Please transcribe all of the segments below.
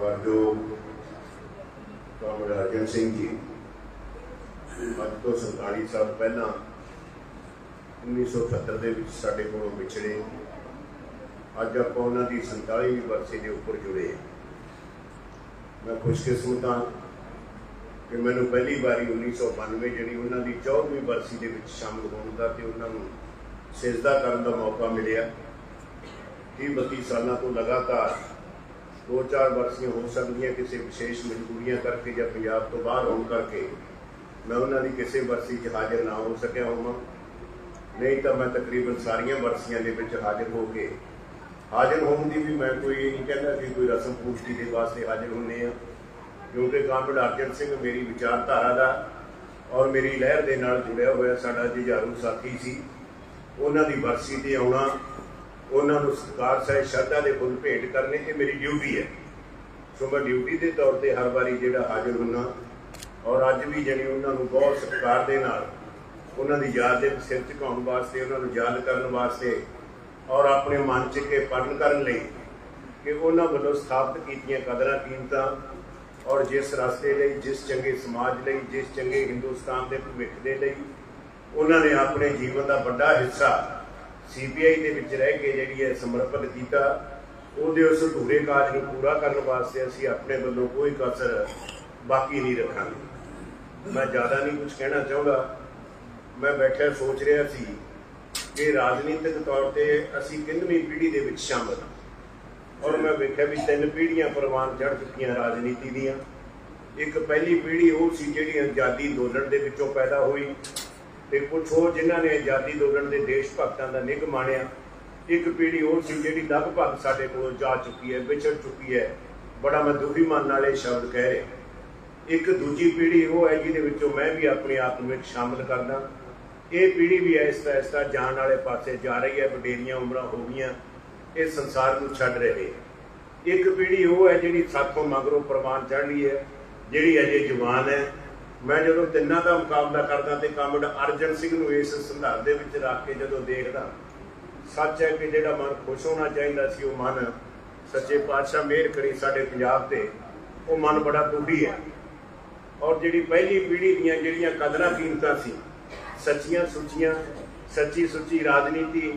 ਜੋ ਕਾਮਰੇਡ ਅਰਜਨ ਸਿੰਘ ਜੀ ਅੱਜ ਤੋਂ 47 ਸਾਲ ਪਹਿਲਾਂ 1978 ਦੇ ਵਿੱਚ ਸਾਡੇ ਕੋਲੋਂ ਵਿਛੜੇ ਅੱਜ ਆਪਾਂ ਉਹਨਾਂ ਦੀ 47ਵੀਂ ਬਰਸੀ ਦੇ ਉੱਪਰ ਜੁੜੇ ਮੈਂ ਖੁਸ਼ਕਿਸਮਤ ਹਾਂ ਕਿ ਮੈਨੂੰ ਪਹਿਲੀ ਵਾਰੀ 1992 ਜਿਹੜੀ ਉਹਨਾਂ ਦੀ 14ਵੀਂ ਬਰਸੀ ਦੇ ਵਿੱਚ ਸ਼ਾਮਲ ਹੋਣ ਦਾ ਤੇ ਉਹਨਾਂ ਨੂੰ ਸਿਜਦਾ ਕਰਨ ਦਾ ਮੌਕਾ ਮਿਲਿਆ 30 32 ਸਾਲਾਂ ਤੋਂ ਲਗਾਤਾਰ ਦੋ ਚਾਰ ਵਰਸੀਆਂ ਹੋ ਸਕਦੀਆਂ, ਕਿਸੇ ਵਿਸ਼ੇਸ਼ ਮਜਬੂਰੀਆਂ ਕਰਕੇ ਜਾਂ ਪੰਜਾਬ ਤੋਂ ਬਾਹਰ ਹੋਣ ਕਰਕੇ ਮੈਂ ਉਹਨਾਂ ਦੀ ਕਿਸੇ ਵਰਸੀ 'ਚ ਹਾਜ਼ਰ ਨਾ ਹੋ ਸਕਿਆ ਹੋਵਾਂ। ਨਹੀਂ ਤਾਂ ਮੈਂ ਤਕਰੀਬਨ ਸਾਰੀਆਂ ਵਰਸੀਆਂ ਦੇ ਵਿੱਚ ਹਾਜ਼ਰ ਹੋ ਕੇ ਹਾਜ਼ਰ ਹੋਣ ਦੀ ਵੀ ਮੈਂ ਕੋਈ ਇਹ ਨਹੀਂ ਕਹਿੰਦਾ ਕਿ ਕੋਈ ਰਸਮ ਪੂਜਤੀ ਦੇ ਵਾਸਤੇ ਹਾਜ਼ਰ ਹੁੰਨੇ ਆ ਕਿਉਂਕਿ ਕਾਮਰੇਡ ਅਰਜਨ ਸਿੰਘ ਮੇਰੀ ਵਿਚਾਰਧਾਰਾ ਦਾ ਔਰ ਮੇਰੀ ਲਹਿਰ ਦੇ ਨਾਲ ਜੁੜਿਆ ਹੋਇਆ ਸਾਡਾ ਜੁਝਾਰੂ ਸਾਥੀ ਸੀ। ਉਹਨਾਂ ਦੀ ਵਰਸੀ ਤੇ ਆਉਣਾ ਉਹਨਾਂ ਨੂੰ ਸਤਿਕਾਰ ਸਾਹਿਬ ਸ਼ਰਧਾ ਦੇ ਫੁੱਲ ਭੇਟ ਕਰਨੇ, ਇਹ ਮੇਰੀ ਡਿਊਟੀ ਹੈ। ਸੋ ਮੈਂ ਡਿਊਟੀ ਦੇ ਤੌਰ ਤੇ ਹਰ ਵਾਰੀ ਜਿਹੜਾ ਹਾਜ਼ਰ ਹੁੰਨਾ। ਔਰ ਅੱਜ ਵੀ ਜਿਹੜੀ ਉਹਨਾਂ ਨੂੰ ਬਹੁਤ ਸਤਿਕਾਰ ਦੇ ਨਾਲ ਉਹਨਾਂ ਦੀ ਯਾਦ ਦੇ ਸਿਰ ਝੁਕਾਉਣ ਵਾਸਤੇ, ਉਹਨਾਂ ਨੂੰ ਯਾਦ ਕਰਨ ਵਾਸਤੇ ਔਰ ਆਪਣੇ ਮਨ 'ਚ ਕੇ ਪੜਨ ਕਰਨ ਲਈ ਕਿ ਉਹਨਾਂ ਵੱਲੋਂ ਸਥਾਪਿਤ ਕੀਤੀਆਂ ਕਦਰਾਂ ਕੀਮਤਾਂ ਔਰ ਜਿਸ ਰਸਤੇ ਲਈ, ਜਿਸ ਚੰਗੇ ਸਮਾਜ ਲਈ, ਜਿਸ ਚੰਗੇ ਹਿੰਦੁਸਤਾਨ ਦੇ ਭਵਿੱਖ ਦੇ ਲਈ, ਉਹਨਾਂ ਨੇ ਆਪਣੇ ਜੀਵਨ ਦਾ ਵੱਡਾ ਹਿੱਸਾ ਸੀਬੀਆਈ ਦੇ ਵਿੱਚ ਰਹਿ ਕੇ ਜਿਹੜੀ ਹੈ ਸਮਰਪਿਤ ਕੀਤਾ, ਉਹਦੇ ਉਸ ਅਧੂਰੇ ਕਾਜ ਨੂੰ ਪੂਰਾ ਕਰਨ ਵਾਸਤੇ ਅਸੀਂ ਆਪਣੇ ਵੱਲੋਂ ਕੋਈ ਕਸਰ ਬਾਕੀ ਨਹੀਂ ਰੱਖਾਂਗੇ। ਮੈਂ ਜ਼ਿਆਦਾ ਨਹੀਂ ਕੁਝ ਕਹਿਣਾ ਚਾਹੁੰਦਾ। ਮੈਂ ਬੈਠਿਆ ਸੋਚ ਰਿਹਾ ਸੀ ਕਿ ਰਾਜਨੀਤਿਕ ਤੌਰ ਤੇ ਅਸੀਂ ਕਿੰਨਵੀਂ ਪੀੜ੍ਹੀ ਦੇ ਵਿੱਚ ਸ਼ਾਮਲ ਹਾਂ। ਔਰ ਮੈਂ ਵੇਖਿਆ ਵੀ ਤਿੰਨ ਪੀੜ੍ਹੀਆਂ ਪ੍ਰਵਾਨ ਚੜ ਚੁੱਕੀਆਂ ਰਾਜਨੀਤੀ ਦੀਆਂ। ਇੱਕ ਪਹਿਲੀ ਪੀੜ੍ਹੀ ਉਹ ਸੀ ਜਿਹੜੀ ਆਜ਼ਾਦੀ ਅੰਦੋਲਨ ਦੇ ਵਿੱਚੋਂ ਪੈਦਾ ਹੋਈ। ਤੇ ਕੁਝ ਹੋਰ ਜਿਨ੍ਹਾਂ ਨੇ ਆਜ਼ਾਦੀ ਅੰਦੋਲਨ ਦੇ ਦੇਸ਼ ਭਗਤਾਂ ਦਾ ਨਿੱਘ ਮਾਣਿਆ, ਇੱਕ ਪੀੜ੍ਹੀ ਉਹ ਸੀ ਜਿਹੜੀ ਲਗਭਗ ਸਾਡੇ ਕੋਲ ਜਾ ਚੁੱਕੀ ਹੈ, ਵਿਛੜ ਚੁੱਕੀ ਹੈ। ਬੜਾ ਮੈਂ ਦੁਖੀ ਮਨ ਨਾਲ ਇਹ ਸ਼ਬਦ ਕਹਿ ਰਿਹਾ। ਇੱਕ ਦੂਜੀ ਪੀੜ੍ਹੀ ਉਹ ਹੈ ਜਿਹਦੇ ਵਿੱਚੋਂ ਮੈਂ ਵੀ ਆਪਣੇ ਆਪ ਨੂੰ ਵਿੱਚ ਸ਼ਾਮਲ ਕਰਦਾ। ਇਹ ਪੀੜ੍ਹੀ ਵੀ ਐਸਤਾ ਐਸਤਾ ਜਾਣ ਵਾਲੇ ਪਾਸੇ ਜਾ ਰਹੀ ਹੈ, ਵਡੇਰੀਆਂ ਉਮਰਾਂ ਹੋ ਗਈਆਂ, ਇਹ ਸੰਸਾਰ ਨੂੰ ਛੱਡ ਰਹੇ ਇੱਕ ਪੀੜ੍ਹੀ ਉਹ ਹੈ ਜਿਹੜੀ ਸਾਥੋਂ ਮਗਰੋਂ ਪ੍ਰਵਾਨ ਚੜ ਰਹੀ ਹੈ, ਜਿਹੜੀ ਅਜੇ ਜਵਾਨ ਹੈ। ਮੈਂ ਜਦੋਂ ਤਿੰਨਾਂ ਦਾ ਮੁਕਾਬਲਾ ਕਰਦਾ ਤੇ ਕਾਮਰੇਡ ਅਰਜਨ ਸਿੰਘ ਨੂੰ ਇਸ ਸੰਦਰਭ ਦੇ ਵਿੱਚ ਰੱਖ ਕੇ ਜਦੋਂ ਦੇਖਦਾ, ਸੱਚ ਹੈ ਕਿ ਜਿਹੜਾ ਮਨ ਖੁਸ਼ ਹੋਣਾ ਚਾਹੀਦਾ ਸੀ, ਉਹ ਮਨ ਸੱਚੇ ਪਾਤਸ਼ਾਹ ਮਿਹਰ ਕਰੀ ਸਾਡੇ ਪੰਜਾਬ ਤੇ, ਉਹ ਮਨ ਬੜਾ ਦੁਖੀ ਹੈ। ਔਰ ਜਿਹੜੀ ਪਹਿਲੀ ਪੀੜ੍ਹੀ ਦੀਆਂ ਜਿਹੜੀਆਂ ਕਦਰਾਂ ਕੀਮਤਾਂ ਸੀ, ਸੱਚੀਆਂ ਸੁੱਚੀਆਂ, ਸੱਚੀ ਸੁੱਚੀ ਰਾਜਨੀਤੀ,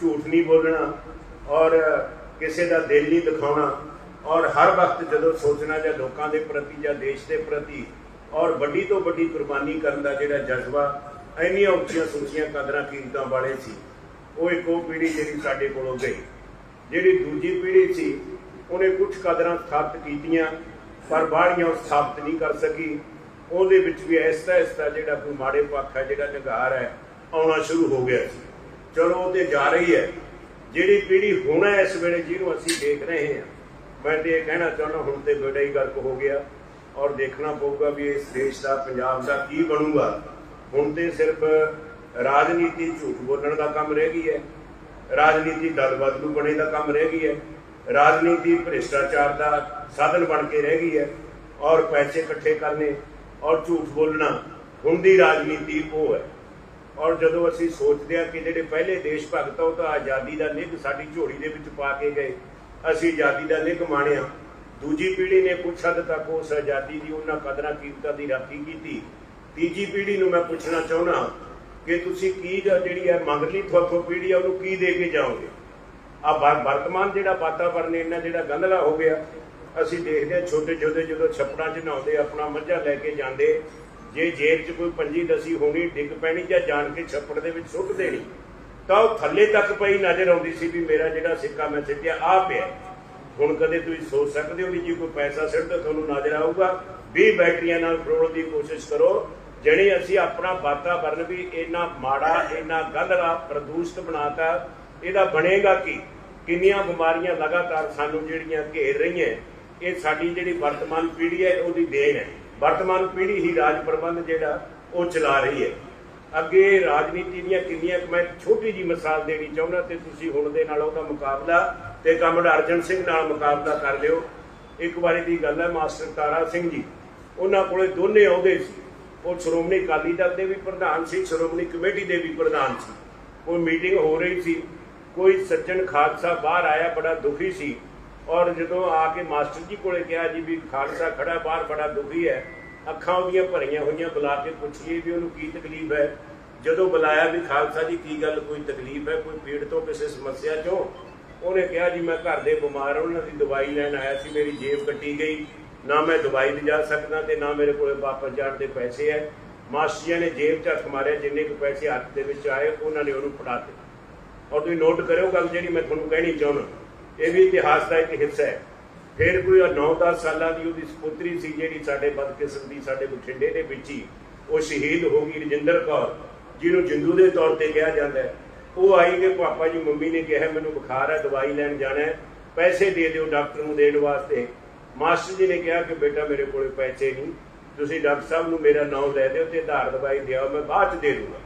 ਝੂਠ ਨਹੀਂ ਬੋਲਣਾ, ਔਰ ਕਿਸੇ ਦਾ ਦਿਲ ਨਹੀਂ ਦਿਖਾਉਣਾ, ਔਰ ਹਰ ਵਕਤ ਜਦੋਂ ਸੋਚਣਾ ਜਾਂ ਲੋਕਾਂ ਦੇ ਪ੍ਰਤੀ ਜਾਂ ਦੇਸ਼ ਦੇ ਪ੍ਰਤੀ ਔਰ ਵੱਡੀ ਤੋਂ ਵੱਡੀ ਕੁਰਬਾਨੀ ਕਰਨ ਦਾ ਜਿਹੜਾ ਜਜ਼ਬਾ ਇੰਨੀਆਂ ਉੱਚੀਆਂ ਸੁੱਚੀਆਂ ਕਦਰਾਂ ਕੀਮਤਾਂ ਵਾਲੇ ਸੀ, ਉਹ ਇੱਕ ਉਹ ਪੀੜ੍ਹੀ ਜਿਹੜੀ ਸਾਡੇ ਕੋਲੋਂ ਗਈ, ਜਿਹੜੀ ਦੂਜੀ ਪੀੜ੍ਹੀ ਸੀ, ਉਹਨੇ ਕੁਝ ਕਦਰਾਂ ਸਥਾਪਿਤ ਕੀਤੀਆਂ, ਪਰ ਬਾਹਲੀਆਂ ਸਥਾਪਿਤ ਨਹੀਂ ਕਰ ਸਕੀ। ਉਹਦੇ ਵਿੱਚ ਵੀ ਐਸਤਾ ਐਸਤਾ ਜਿਹੜਾ ਕੋਈ ਮਾੜੇ ਪੱਖ ਹੈ, ਜਿਹੜਾ ਨਿਗਾਰ ਹੈ, ਆਉਣਾ ਸ਼ੁਰੂ ਹੋ ਗਿਆ ਸੀ। ਚਲੋ ਉਹ ਤੇ ਜਾ ਰਹੀ ਹੈ। ਜਿਹੜੀ ਪੀੜ੍ਹੀ ਹੁਣ ਇਸ ਵੇਲੇ ਜਿਹਨੂੰ ਅਸੀਂ ਦੇਖ ਰਹੇ ਹਾਂ, ਮੈਂ ਤੇ ਇਹ ਕਹਿਣਾ ਚਾਹੁੰਦਾ, ਹੁਣ ਤੇ ਬੇੜਾ ਹੀ ਗਰਕ ਹੋ ਗਿਆ। ਔਰ ਦੇਖਣਾ ਪਊਗਾ ਵੀ ਇਸ ਦੇਸ਼ ਦਾ, ਪੰਜਾਬ ਦਾ ਕੀ ਬਣੂਗਾ। ਹੁਣ ਤੇ ਸਿਰਫ ਰਾਜਨੀਤੀ ਝੂਠ ਬੋਲਣ ਦਾ ਕੰਮ ਰਹਿ ਗਈ ਹੈ। ਰਾਜਨੀਤੀ ਦਲ ਬਦਲੂ ਬਣੇ ਦਾ ਕੰਮ ਰਹਿ ਗਈ ਹੈ। ਰਾਜਨੀਤੀ ਭ੍ਰਿਸ਼ਟਾਚਾਰ ਦਾ ਸਾਧਨ ਬਣ ਕੇ ਰਹਿ ਗਈ ਹੈ ਔਰ ਪੈਸੇ ਇਕੱਠੇ ਕਰਨੇ ਔਰ ਝੂਠ ਬੋਲਣਾ, ਹੁਣ ਦੀ ਰਾਜਨੀਤੀ ਉਹ ਹੈ। ਔਰ ਜਦੋਂ ਅਸੀਂ ਸੋਚਦੇ ਹਾਂ ਕਿ ਜਿਹੜੇ ਪਹਿਲੇ ਦੇਸ਼ ਭਗਤ ਆ, ਉਹ ਤਾਂ ਆਜ਼ਾਦੀ ਦਾ ਨਿੱਘ ਸਾਡੀ ਝੋਲੀ ਦੇ ਵਿੱਚ ਪਾ ਕੇ ਗਏ। ਅਸੀਂ ਆਜ਼ਾਦੀ ਦਾ ਨਿੱਘ ਮਾਣਿਆ। ਦੂਜੀ ਪੀੜ੍ਹੀ ਨੇ ਕੁਛ ਹੱਦ ਤੱਕ ਉਸ ਆਜ਼ਾਦੀ ਦੀ, ਉਹਨਾਂ ਕਦਰਾਂ ਕੀਮਤਾਂ ਦੀ ਰਾਖੀ ਕੀਤੀ। ਤੀਜੀ ਪੀੜ੍ਹੀ ਨੂੰ ਮੈਂ ਪੁੱਛਣਾ ਚਾਹੁੰਦਾ ਕਿ ਤੁਸੀਂ ਕੀ ਜਿਹੜੀ ਹੈ ਮੰਗਲੀ ਤੁਹਾਡੀ ਪੀੜ੍ਹੀ ਆ, ਉਹਨੂੰ ਕੀ ਦੇ ਕੇ ਜਾਓਗੇ? ਆ ਵਰਤਮਾਨ ਜਿਹੜਾ ਵਾਤਾਵਰਨ ਇਹਨਾਂ ਜਿਹੜਾ ਗੰਧਲਾ ਹੋ ਗਿਆ, ਅਸੀਂ ਦੇਖਦੇ ਹਾਂ ਛੋਟੇ ਛੋਟੇ ਜਦੋਂ ਛੱਪੜਾਂ 'ਚ ਨਹਾਉਂਦੇ ਆਪਣਾ ਮੱਝਾਂ ਲੈ ਕੇ ਜਾਂਦੇ, ਜੇ ਜੇਬ 'ਚ ਕੋਈ ਪੰਜੀ ਦਸੀ ਹੋਣੀ, ਡਿੱਗ ਪੈਣੀ ਜਾਂ ਜਾਣ ਕੇ ਛੱਪੜ ਦੇ ਵਿੱਚ ਸੁੱਟ ਦੇਣੀ, ਤਾਂ ਉਹ ਥੱਲੇ ਤੱਕ ਪਈ ਨਜ਼ਰ ਆਉਂਦੀ ਸੀ ਵੀ ਮੇਰਾ ਜਿਹੜਾ ਸਿੱਕਾ ਮੈਂ ਸਿੱਟਿਆ ਆ ਪਿਆ। ਹੁਣ ਕਦੇ ਤੁਸੀਂ ਸੋਚ ਸਕਦੇ ਹੋ ਵੀ ਜੇ ਕੋਈ ਪੈਸਾ ਸਿੱਟਦਾ ਤੁਹਾਨੂੰ ਨਜ਼ਰ ਆਊਗਾ 20 ਬੈਟਰੀਆਂ ਨਾਲ ਫਰੋੜ ਦੀ ਕੋਸ਼ਿਸ਼ ਕਰੋ, ਜਿਹੜੀ ਅਸੀਂ ਆਪਣਾ ਵਾਤਾਵਰਨ ਵੀ ਇੰਨਾ ਮਾੜਾ, ਇੰਨਾ ਗੰਧਲਾ ਪ੍ਰਦੂਸ਼ਿਤ ਬਣਾਤਾ, ਇਹਦਾ ਬਣੇਗਾ ਕੀ? ਕਿੰਨੀਆਂ ਬਿਮਾਰੀਆਂ ਲਗਾਤਾਰ ਸਾਨੂੰ ਜਿਹੜੀਆਂ ਘੇਰ ਰਹੀਆਂ, ਇਹ ਸਾਡੀ ਜਿਹੜੀ ਵਰਤਮਾਨ ਪੀੜ੍ਹੀ ਹੈ, ਉਹਦੀ ਦੇਣ ਹੈ। ਵਰਤਮਾਨ ਪੀੜ੍ਹੀ ਹੀ ਰਾਜ ਪ੍ਰਬੰਧ ਜਿਹੜਾ, ਉਹ ਚਲਾ ਰਹੀ ਹੈ। ਅੱਗੇ ਰਾਜਨੀਤੀ ਦੀਆਂ ਕਿੰਨੀਆਂ ਮੈਂ ਛੋਟੀ ਜੀ ਮਿਸਾਲ ਦੇਣੀ ਚਾਹੁੰਦਾ ਤੇ ਤੁਸੀਂ ਹੁਣ ਦੇ ਨਾਲ ਉਹਦਾ ਮੁਕਾਬਲਾ ਤੇ ਕਾਮਰੇਡ ਅਰਜਨ ਸਿੰਘ ਨਾਲ ਮੁਕਾਬਲਾ ਕਰ ਲਿਓ। ਇੱਕ ਵਾਰੀ ਦੀ ਗੱਲ ਹੈ, ਮਾਸਟਰ ਤਾਰਾ ਸਿੰਘ ਜੀ, ਉਹਨਾਂ ਕੋਲੇ ਦੋਨੇ ਆਉਂਦੇ ਸੀ। ਉਹ ਸ਼੍ਰੋਮਣੀ ਅਕਾਲੀ ਦਲ ਦੇ ਵੀ ਪ੍ਰਧਾਨ ਸੀ, ਸ਼੍ਰੋਮਣੀ ਕਮੇਟੀ ਦੇ ਵੀ ਪ੍ਰਧਾਨ ਸੀ। ਕੋਈ ਮੀਟਿੰਗ ਹੋ ਰਹੀ ਸੀ, ਕੋਈ ਸੱਜਣ ਖਾਲਸਾ ਬਾਹਰ ਆਇਆ, ਬੜਾ ਦੁਖੀ ਸੀ। ਔਰ ਜਦੋਂ ਆ ਕੇ ਮਾਸਟਰ ਜੀ ਕੋਲੇ ਕਿਹਾ ਜੀ ਵੀ ਖਾਲਸਾ ਖੜਾ, ਬਾਹਰ ਬੜਾ ਦੁਖੀ ਹੈ ਅੱਖਾਂ ਉਹਦੀਆਂ ਭਰੀਆਂ ਹੋਈਆਂ ਬੁਲਾ ਕੇ ਪੁੱਛੀਏ ਵੀ ਉਹਨੂੰ ਕੀ ਤਕਲੀਫ ਹੈ। ਜਦੋਂ ਬੁਲਾਇਆ ਵੀ ਖਾਲਸਾ ਜੀ ਕੀ ਗੱਲ ਕੋਈ ਤਕਲੀਫ ਹੈ? ਕੋਈ ਪੀੜ ਤੋਂ ਕਿਸੇ ਸਮੱਸਿਆ ਚੋਂ? ਉਹਨੇ ਕਿਹਾ ਜੀ ਮੈਂ ਘਰ ਦੇ ਬਿਮਾਰ ਹਾਂ, ਉਹਨਾਂ ਦੀ ਦਵਾਈ ਲੈਣ ਆਇਆ ਸੀ ਮੇਰੀ ਜੇਬ ਕੱਟੀ ਗਈ। ਨਾ ਮੈਂ ਦਵਾਈ ਲਿਜਾ ਸਕਦਾ ਤੇ ਨਾ ਮੇਰੇ ਕੋਲੇ ਵਾਪਸ ਜਾਣ ਦੇ ਪੈਸੇ ਹੈ। ਮਾਸਟਰ ਜੀ ਨੇ ਜੇਬ 'ਚ ਹੱਥ ਮਾਰਿਆ ਜਿੰਨੇ ਕੁ ਪੈਸੇ ਹੱਥ ਦੇ ਵਿੱਚ ਆਏ ਉਹਨਾਂ ਨੇ ਉਹਨੂੰ ਫੜਾ ਦਿੱਤੇ। ਔਰ ਤੁਸੀਂ ਨੋਟ ਕਰਿਓ ਗੱਲ ਜਿਹੜੀ ਮੈਂ ਤੁਹਾਨੂੰ ਕਹਿਣੀ ਚਾਹੁੰਦਾ। ਇਹ ਵੀ ਇਤਿਹਾਸ ਦਾ ਇੱਕ ਹਿੱਸਾ ਹੈ। ਫਿਰ ਕੋਈ 9-10 ਸਾਲਾਂ ਦੀ ਉਹਦੀ ਸਪੁੱਤਰੀ ਸੀ ਜਿਹੜੀ ਸਾਡੇ ਬਦਕਿਸਮ ਦੀ ਸਾਡੇ ਬਠਿੰਡੇ ਦੇ ਵਿੱਚ ਹੀ ਉਹ ਸ਼ਹੀਦ ਹੋ ਗਈ ਰਜਿੰਦਰ ਕੌਰ, ਜਿਹਨੂੰ ਜਿੰਦੂ ਦੇ ਤੌਰ ਤੇ ਕਿਹਾ ਜਾਂਦਾ ਹੈ। ਉਹ ਆਈ ਕਿ ਪਾਪਾ ਜੀ ਮੰਮੀ ਨੇ ਕਿਹਾ, ਮੈਨੂੰ ਬੁਖਾਰ ਹੈ, ਦਵਾਈ ਲੈਣ ਜਾਣਾ ਹੈ, ਪੈਸੇ ਦੇ ਦਿਓ ਡਾਕਟਰ ਨੂੰ ਦੇਣ ਵਾਸਤੇ। ਮਾਸਟਰ ਜੀ ਨੇ ਕਿਹਾ ਕਿ, ਬੇਟਾ, ਮੇਰੇ ਕੋਲੇ ਪੈਸੇ ਨਹੀਂ, ਤੁਸੀਂ ਡਾਕਟਰ ਸਾਹਿਬ ਨੂੰ ਮੇਰਾ ਨਾਮ ਲੈ ਦਿਓ ਤੇ ਆਧਾਰ ਦਵਾਈ ਦਿਓ ਮੈਂ ਬਾਅਦ ਚ ਦੇ ਦੂੰਗਾ।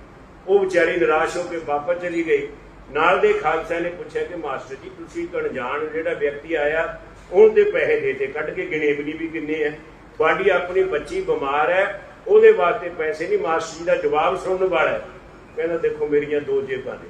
ਉਹ ਵਿਚਾਰੀ ਨਿਰਾਸ਼ ਹੋ ਕੇ ਵਾਪਸ ਚਲੀ ਗਈ। ਨਾਲ ਦੇ ਖਾਲਸਾ ਨੇ ਪੁੱਛਿਆ ਕਿ, ਮਾਸਟਰ ਜੀ, ਤੁਸੀਂ ਇੱਕ ਅਣਜਾਣ ਜਿਹੜਾ ਵਿਅਕਤੀ ਆਇਆ ਉਹਨ ਦੇ ਪੈਸੇ ਦੇਤੇ ਕੱਢ ਕੇ ਗਿਣੇ ਵੀ ਨਹੀਂ ਵੀ ਕਿੰਨੇ ਆ। ਤੁਹਾਡੀ ਆਪਣੀ ਬੱਚੀ ਬਿਮਾਰ ਹੈ, ਉਹਦੇ ਵਾਸਤੇ ਪੈਸੇ ਨਹੀਂ ਮਾਸਟਰ ਜੀ ਦਾ ਜਵਾਬ ਸੁਣਨ ਵਾਲਾ ਕਹਿੰਦਾ, ਦੇਖੋ, ਮੇਰੀਆਂ ਦੋ ਜੇਬਾਂ ਨੇ।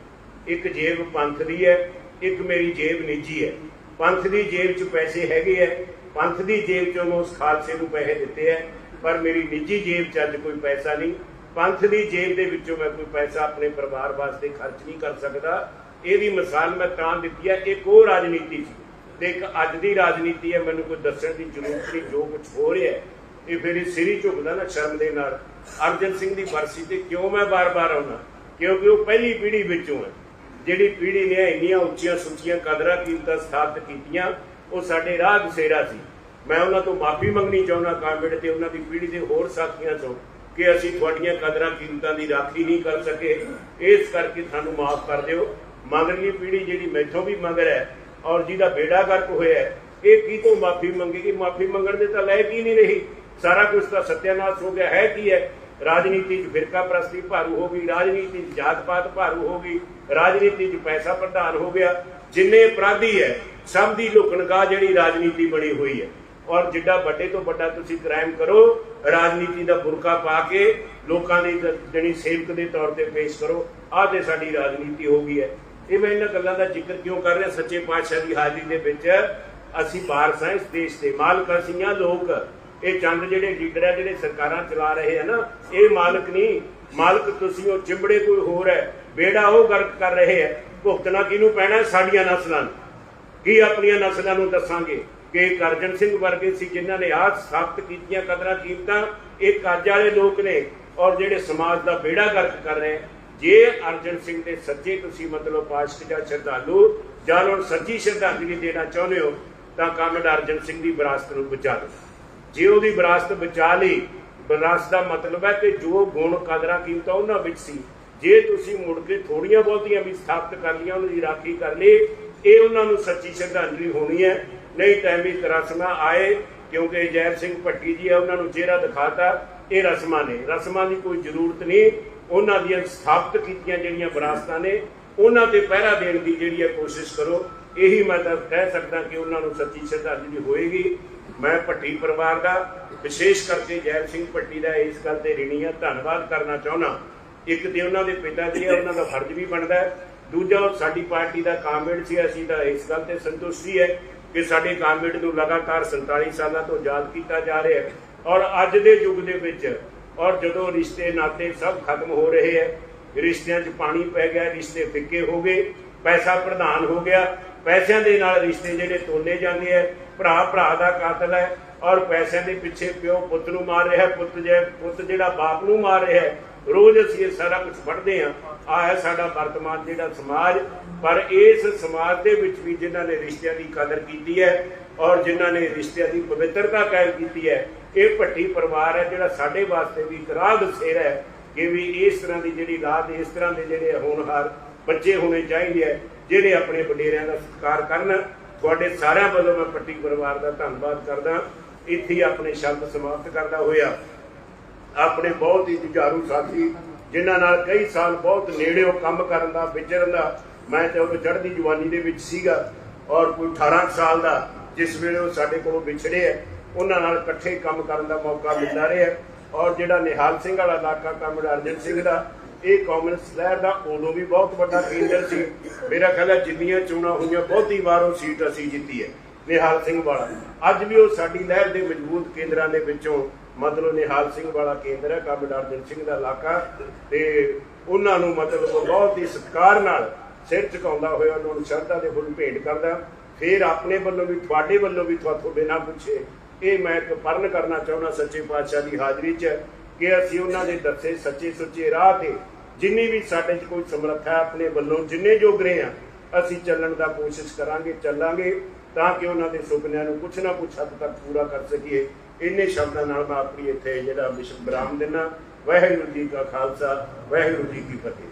ਇੱਕ ਜੇਬ ਪੰਥ ਦੀ ਹੈ, ਇੱਕ ਮੇਰੀ ਜੇਬ ਨਿੱਜੀ ਹੈ। ਪੰਥ ਦੀ ਜੇਬ 'ਚ ਪੈਸੇ ਹੈਗੇ ਹੈ ਪੰਥ ਦੀ ਜੇਬ 'ਚੋਂ ਮੈਂ ਉਸ ਖਾਲਸੇ ਨੂੰ ਪੈਸੇ ਦਿੱਤੇ ਹੈ ਪਰ ਮੇਰੀ ਨਿੱਜੀ ਜੇਬ 'ਚ ਅੱਜ ਕੋਈ ਪੈਸਾ ਨਹੀਂ। ਪੰਥ ਦੀ ਜੇਬ ਦੇ ਵਿੱਚੋਂ ਮੈਂ ਕੋਈ ਪੈਸਾ ਆਪਣੇ ਪਰਿਵਾਰ ਵਾਸਤੇ ਖਰਚ ਨਹੀਂ ਕਰ ਸਕਦਾ। ਇਹਦੀ ਮਿਸਾਲ ਮੈਂ ਤਾਂ ਦਿੱਤੀ ਹੈ ਇੱਕ ਉਹ ਰਾਜਨੀਤੀ ਸੀ। ਤੇ ਇੱਕ ਅੱਜ ਦੀ ਰਾਜਨੀਤੀ ਹੈ, ਮੈਨੂੰ ਕੋਈ ਦੱਸਣ ਦੀ ਜ਼ਰੂਰਤ ਨਹੀਂ, ਜੋ ਕੁਝ ਹੋ ਰਿਹਾ ਹੈ, ਇਹ ਫਿਰ ਇਹ ਸਿਰੀ ਝੁਕਦਾ ਨਾ ਸ਼ਰਮ ਦੇ ਨਾਲ। ਅਰਜਨ ਸਿੰਘ ਦੀ ਬਰਸੀ ਤੇ ਕਿਉਂ ਮੈਂ ਬਾਰ-ਬਾਰ ਆਉਣਾ ਕਿਉਂਕਿ ਉਹ ਪਹਿਲੀ ਪੀੜ੍ਹੀ ਵਿੱਚੋਂ ਹੈ। ਜਿਹੜੀ ਪੀੜ੍ਹੀ ਨੇ ਇੰਨੀਆਂ ਉੱਚੀਆਂ ਸੁੱਚੀਆਂ ਕਦਰਾਂ ਕੀਮਤਾਂ ਸਥਾਪਿਤ ਕੀਤੀਆਂ, ਉਹ ਸਾਡੇ ਰਾਹ ਦਸੇਰਾ ਸੀ। ਮੈਂ ਉਹਨਾਂ ਤੋਂ ਮਾਫੀ ਮੰਗਣੀ ਚਾਹੁੰਦਾ, ਕਾਮਰੇਡ ਤੇ ਉਹਨਾਂ ਦੀ ਪੀੜ੍ਹੀ ਦੇ ਹੋਰ ਸਾਥੀਆਂ ਤੋਂ, ਕਿ ਅਸੀਂ ਤੁਹਾਡੀਆਂ ਕਦਰਾਂ ਕੀਮਤਾਂ ਦੀ ਰਾਖੀ ਨਹੀਂ ਕਰ ਸਕੇ। ਇਸ ਕਰਕੇ ਸਾਨੂੰ ਮਾਫ ਕਰ ਦਿਓ। ਮਗਰਲੀ ਪੀੜ੍ਹੀ ਜਿਹੜੀ ਮੈਥੋਂ ਵੀ ਮਗਰ ਹੈ ਔਰ ਜਿਹਦਾ ਬੇੜਾ ਗਰਕ ਹੋਇਆ ਇਹ ਕੀ ਤੋਂ ਮਾਫੀ ਮੰਗੇਗੀ ਮਾਫੀ ਮੰਗਣ ਦੇ ਤਾਂ ਲਾਇਕ ਹੀ ਨਹੀਂ ਰਹੀ। ਸਾਰਾ ਕੁਝ ਤਾਂ ਸਤਿਆਨਾਸ਼ ਹੋ ਗਿਆ। ਹੈ ਕੀ ਹੈ? ਰਾਜਨੀਤੀ 'ਚ ਫਿਰਕਾ ਪ੍ਰਸਤੀ ਭਾਰੂ ਹੋ ਗਈ, ਰਾਜਨੀਤੀ 'ਚ ਜਾਤ ਪਾਤ ਭਾਰੂ ਹੋ ਗਈ, ਰਾਜਨੀਤੀ 'ਚ ਪੈਸਾ ਪ੍ਰਧਾਨ ਹੋ ਗਿਆ। ਜਿੰਨੇ ਅਪਰਾਧੀ ਹੈ, ਸਭ ਦੀ ਲੁਕਣਗਾ ਜਿਹੜੀ ਰਾਜਨੀਤੀ ਬਣੀ ਹੋਈ ਹੈ। ਔਰ ਜਿੱਡਾ ਵੱਡੇ ਤੋਂ ਵੱਡਾ ਤੁਸੀਂ ਕ੍ਰਾਈਮ ਕਰੋ, ਰਾਜਨੀਤੀ ਦਾ ਬੁਰਕਾ ਪਾ ਕੇ ਲੋਕਾਂ ਦੀ ਜ- ਸੇਵਕ ਦੇ ਤੌਰ ਤੇ ਪੇਸ਼ ਕਰੋ, ਆਹ ਤੇ ਸਾਡੀ ਰਾਜਨੀਤੀ ਹੋ ਗਈ ਹੈ। ਇਹ ਮੈਂ ਇਹਨਾਂ ਗੱਲਾਂ ਦਾ ਜ਼ਿਕਰ ਕਿਉਂ ਕਰ ਰਿਹਾ ਸੱਚੇ ਪਾਤਸ਼ਾਹ ਦੀ ਹਾਜ਼ਰੀ ਦੇ ਵਿੱਚ ਅਸੀਂ ਵਾਰਸ ਹਾਂ, ਇਸ ਦੇਸ਼ ਦੇ ਮਾਲਕ ਅਸੀਂ ਹਾਂ ਲੋਕ ਇਹ ਚੰਦ ਜਿਹੜੇ ਲੀਡਰ ਹੈ ਜਿਹੜੇ ਸਰਕਾਰਾਂ ਚਲਾ ਰਹੇ ਆ ਨਾ, ਇਹ ਮਾਲਕ ਨਹੀਂ। ਮਾਲਕ ਤੁਸੀਂ ਉਹ ਚਿੰਬੜੇ ਕੋਈ ਹੋਰ ਹੈ ਬੇੜਾ ਉਹ ਗਰਕ ਕਰ ਰਹੇ ਹੈ। ਭੁਗਤਣਾ ਕਿਹਨੂੰ ਪੈਣਾ ਸਾਡੀਆਂ ਨਸਲਾਂ ਨੂੰ। ਕੀ ਆਪਣੀਆਂ ਨਸਲਾਂ ਨੂੰ ਦੱਸਾਂਗੇ? ਕਿ ਕਰਜਨ ਸਿੰਘ ਵਰਗੇ ਸੀ ਜਿਨ੍ਹਾਂ ਨੇ ਆਹ ਸਖਤ ਕੀਤੀਆਂ ਕਦਰਾਂ ਕੀਮਤਾਂ, ਇਹ ਕੱਜ ਵਾਲੇ ਲੋਕ ਨੇ ਔਰ ਜਿਹੜੇ ਸਮਾਜ ਦਾ ਬੇੜਾ ਗਰਕ ਕਰ ਰਹੇ ਜੇ ਅਰਜਨ ਸਿੰਘ ਦੇ ਸੱਜੇ ਤੁਸੀਂ ਮਤਲਬ ਪਾਸ਼ਕ ਜਾਂ ਸ਼ਰਧਾਲੂ, ਜਾਂ ਉਹਨਾਂ ਸੱਚੀ ਸ਼ਰਧਾਂਜਲੀ ਦੇਣਾ ਚਾਹੁੰਦੇ ਹੋ, ਤਾਂ ਕਾਮਰੇਡ ਅਰਜਨ ਸਿੰਘ ਦੀ ਵਿਰਾਸਤ ਨੂੰ ਬਚਾ ਲਓ ਜੇ ਉਹਦੀ ਵਿਰਾਸਤ ਬਚਾ ਲਈ, ਵਿਰਾਸਤ ਦਾ ਮਤਲਬ ਹੈ ਕਿ ਜੋ ਗੁਣ ਕਦਰਾਂ ਕੀਮਤਾਂ ਉਹਨਾਂ ਵਿੱਚ ਸੀ, ਜੇ ਤੁਸੀਂ ਮੁੜ ਕੇ ਥੋੜੀਆਂ ਬਹੁਤੀਆਂ ਵੀ ਸਥਾਪਿਤ ਕਰ ਲਈਆਂ, ਉਹਨਾਂ ਦੀ ਰਾਖੀ ਕਰ ਲਈ, ਇਹ ਉਹਨਾਂ ਨੂੰ ਸੱਚੀ ਸ਼ਰਧਾਂਜਲੀ ਹੋਣੀ ਹੈ। ਨਹੀਂ ਤਾਂ ਵੀ ਰਸਮਾਂ ਆਏ, ਕਿਉਂਕਿ ਜੈਬ ਸਿੰਘ ਭੱਟੀ ਜੀ ਆ, ਉਹਨਾਂ ਨੂੰ ਚਿਹਰਾ ਦਿਖਾਤਾ, ਇਹ ਰਸਮਾਂ ਨੇ। ਰਸਮਾਂ ਦੀ ਕੋਈ ਜ਼ਰੂਰਤ ਨਹੀਂ। ਉਹਨਾਂ ਦੀਆਂ ਸਥਾਪਿਤ ਕੀਤੀਆਂ ਜਿਹੜੀਆਂ ਵਿਰਾਸਤਾਂ ਨੇ, ਉਹਨਾਂ ਤੇ ਪਹਿਰਾ ਦੇਣ ਦੀ ਜਿਹੜੀ ਹੈ ਕੋਸ਼ਿਸ਼ ਕਰੋ। ਇਹੀ ਮੈਂ ਤਾਂ ਕਹਿ ਸਕਦਾ ਕਿ ਉਹਨਾਂ ਨੂੰ ਸੱਚੀ ਸ਼ਰਧਾਂਜਲੀ ਹੋਏਗੀ। ਮੈਂ ਭੱਟੀ ਪਰਿਵਾਰ ਦਾ, ਵਿਸ਼ੇਸ਼ ਕਰਕੇ ਜੈਲ ਸਿੰਘ ਭੱਟੀ ਦਾ ਇਸ ਗੱਲ ਤੇ ਰਿਣੀ ਆ, ਧੰਨਵਾਦ ਕਰਨਾ ਚਾਹੁੰਦਾ। ਇੱਕ ਤੇ ਉਹਨਾਂ ਦੇ ਪਿਤਾ ਜੀ ਆ, ਉਹਨਾਂ ਦਾ ਫਰਜ਼ ਵੀ ਬਣਦਾ ਹੈ। ਦੂਜਾ, ਸਾਡੀ ਪਾਰਟੀ ਦਾ ਕਾਮਰੇਡ ਸੀ, ਅਸੀਂ ਤਾਂ ਇਸ ਗੱਲ ਤੇ ਸੰਤੁਸ਼ਟੀ ਹੈ ਕਿ ਸਾਡੇ ਕਾਮਰੇਡ ਨੂੰ ਲਗਾਤਾਰ 47 ਸਾਲਾਂ ਤੋਂ ਯਾਦ ਕੀਤਾ ਜਾ ਰਿਹਾ ਹੈ। ਔਰ ਅੱਜ ਦੇ ਯੁੱਗ ਦੇ ਵਿੱਚ ਔਰ ਜਦੋਂ ਰਿਸ਼ਤੇ ਨਾਤੇ ਸਭ ਖਤਮ ਹੋ ਰਹੇ ਹੈ, ਰਿਸ਼ਤਿਆਂ 'ਚ ਪਾਣੀ ਪੈ ਗਿਆ, ਰਿਸ਼ਤੇ ਫਿੱਕੇ ਹੋ ਗਏ, ਪੈਸਾ ਪ੍ਰਧਾਨ ਹੋ ਗਿਆ, ਪੈਸਿਆਂ ਦੇ ਨਾਲ ਰਿਸ਼ਤੇ ਜਿਹੜੇ ਤੋਲੇ ਜਾਂਦੇ ਹੈ, ਭਰਾ ਭਰਾ ਦਾ ਕਾਤਲ ਹੈ ਔਰ ਪੈਸਿਆਂ ਦੇ ਪਿੱਛੇ ਪਿਓ ਪੁੱਤ ਨੂੰ ਮਾਰ ਰਿਹਾ ਪੁੱਤ ਜੇ ਪੁੱਤ ਜਿਹੜਾ ਬਾਪ ਨੂੰ ਮਾਰ ਰਿਹਾ ਰੋਜ਼ ਅਸੀਂ ਇਹ ਸਾਰਾ ਕੁਝ ਪੜ੍ਹਦੇ ਹਾਂ ਆ ਹੈ ਸਾਡਾ ਵਰਤਮਾਨ ਜਿਹੜਾ ਸਮਾਜ, ਪਰ ਇਸ ਸਮਾਜ ਦੇ ਵਿੱਚ ਵੀ ਜਿਨ੍ਹਾਂ ਨੇ ਰਿਸ਼ਤਿਆਂ ਦੀ ਕਦਰ ਕੀਤੀ ਹੈ ਔਰ ਜਿਨ੍ਹਾਂ ਨੇ ਰਿਸ਼ਤਿਆਂ ਦੀ ਪਵਿੱਤਰਤਾ ਕਾਇਮ ਕੀਤੀ ਹੈ ਇਹ ਭੱਟੀ ਪਰਿਵਾਰ ਹੈ, ਜਿਹੜਾ ਸਾਡੇ ਵਾਸਤੇ ਵੀ ਇੱਕ ਰਾਹ ਦਸੇਰਾ ਹੈ ਕਿ ਵੀ ਇਸ ਤਰ੍ਹਾਂ ਦੀ ਜਿਹੜੀ ਲਾਦ ਇਸ ਤਰ੍ਹਾਂ ਦੇ ਜਿਹੜੇ ਹੋਣਹਾਰ ਬੱਚੇ ਹੋਣੇ ਚਾਹੀਦੇ ਹੈ ਜਿਹੜੇ ਆਪਣੇ ਵਡੇਰਿਆਂ ਦਾ ਸਤਿਕਾਰ ਕਰਨ। ਤੁਹਾਡੇ ਸਾਰਿਆਂ ਵੱਲੋਂ ਮੈਂ ਪੱਟੀ ਪਰਿਵਾਰ ਦਾ ਧੰਨਵਾਦ ਕਰਦਾ। ਇੱਥੇ ਆਪਣੇ ਸ਼ਬਦ ਸਮਾਪਤ ਕਰਦਾ ਹੋਇਆ। ਆਪਣੇ ਬਹੁਤ ਹੀ ਜੁਝਾਰੂ ਸਾਥੀ, ਜਿਨ੍ਹਾਂ ਨਾਲ ਕਈ ਸਾਲ ਬਹੁਤ ਨੇੜਿਓਂ ਕੰਮ ਕਰਨ ਦਾ, ਵਿਚਰਨ ਦਾ, ਮੈਂ ਤੇ ਉਹ ਚੜ੍ਹਦੀ ਜਵਾਨੀ ਦੇ ਵਿੱਚ ਸੀਗਾ। ਔਰ ਕੋਈ 18 ਸਾਲ ਦਾ, ਜਿਸ ਵੇਲੇ ਉਹ ਸਾਡੇ ਕੋਲੋਂ ਵਿਛੜੇ ਹੈ ਉਹਨਾਂ ਨਾਲ ਇਕੱਠੇ ਕੰਮ ਕਰਨ ਦਾ ਮੌਕਾ ਮਿਲਦਾ ਰਿਹਾ। ਔਰ ਜਿਹੜਾ ਨਿਹਾਲ ਸਿੰਘ ਵਾਲਾ ਇਲਾਕਾ ਕੰਮ ਅਰਜਨ ਸਿੰਘ ਦਾ, ਇਹ ਕਾਮਨਸ ਲਹਿਰ ਦਾ ਉਦੋਂ ਵੀ ਬਹੁਤ ਵੱਡਾ ਕੇਂਦਰ ਸੀ। ਮੇਰਾ ਖਿਆਲ ਹੈ ਜਿੰਨੀਆਂ ਚੋਣਾਂ ਹੋਈਆਂ, ਬਹੁਤੀ ਵਾਰ ਉਹ ਸੀਟ ਅਸੀਂ ਜਿੱਤੀ ਹੈ, ਨਿਹਾਲ ਸਿੰਘ ਵਾਲਾ। ਅੱਜ ਵੀ ਉਹ ਸਾਡੀ ਲਹਿਰ ਦੇ ਮਜ਼ਬੂਤ ਕੇਂਦਰਾਂ ਦੇ ਵਿੱਚੋਂ ਮਤਲਬ ਨਿਹਾਲ ਸਿੰਘ ਵਾਲਾ ਕੇਂਦਰ ਹੈ ਕਾਮੇਡਾਰ ਅਰਜਨ ਸਿੰਘ ਦਾ ਇਲਾਕਾ। ਤੇ ਉਹਨਾਂ ਨੂੰ ਮਤਲਬ ਬਹੁਤ ਹੀ ਸਤਿਕਾਰ ਨਾਲ ਸਿਰ ਝੁਕਾਉਂਦਾ ਹੋਇਆ, ਉਹਨਾਂ ਨੂੰ ਸ਼ਰਧਾ ਦੇ ਫੁੱਲ ਭੇਟ ਕਰਦਾ। ਫਿਰ ਆਪਣੇ ਵੱਲੋਂ ਵੀ, ਤੁਹਾਡੇ ਵੱਲੋਂ ਵੀ, ਤੁਹਾਡੇ ਬਿਨਾਂ ਪੁੱਛੇ ਇਹ ਮੈਂ ਇੱਕ ਪਰਨ ਕਰਨਾ ਚਾਹੁੰਦਾ ਸੱਚੇ ਪਾਤਸ਼ਾਹ ਦੀ ਹਾਜ਼ਰੀ 'ਚ ਕਿ ਅਸੀਂ ਉਹਨਾਂ ਦੇ ਦੱਸੇ ਸੱਚੇ ਸੁੱਚੇ ਰਾਹ ਤੇ ਜਿੰਨੀ ਵੀ ਸਾਡੇ 'ਚ ਕੋਈ ਸਮਰੱਥਾ ਆਪਣੇ ਵੱਲੋਂ ਜਿੰਨੇ ਜੋਗਰੇ ਆ ਅਸੀਂ ਚੱਲਣ ਦਾ ਕੋਸ਼ਿਸ਼ ਕਰਾਂਗੇ, ਚੱਲਾਂਗੇ ਤਾਂ ਕਿ ਉਹਨਾਂ ਦੇ ਸੁਪਨਿਆਂ ਨੂੰ ਕੁਛ ਨਾ ਕੁਛ ਹੱਦ ਤੱਕ ਪੂਰਾ ਕਰ ਸਕੀਏ। ਇੰਨੇ ਸ਼ਬਦਾਂ ਨਾਲ ਮੈਂ ਆਪਣੀ ਇੱਥੇ ਜਿਹੜਾ ਵਿਸ਼ਵ ਬਰਾਮ ਦੇਣਾ ਵਾਹਿਗੁਰੂ ਜੀ ਕਾ ਖਾਲਸਾ, ਵਾਹਿਗੁਰੂ ਜੀ ਕੀ ਫਤਿਹ।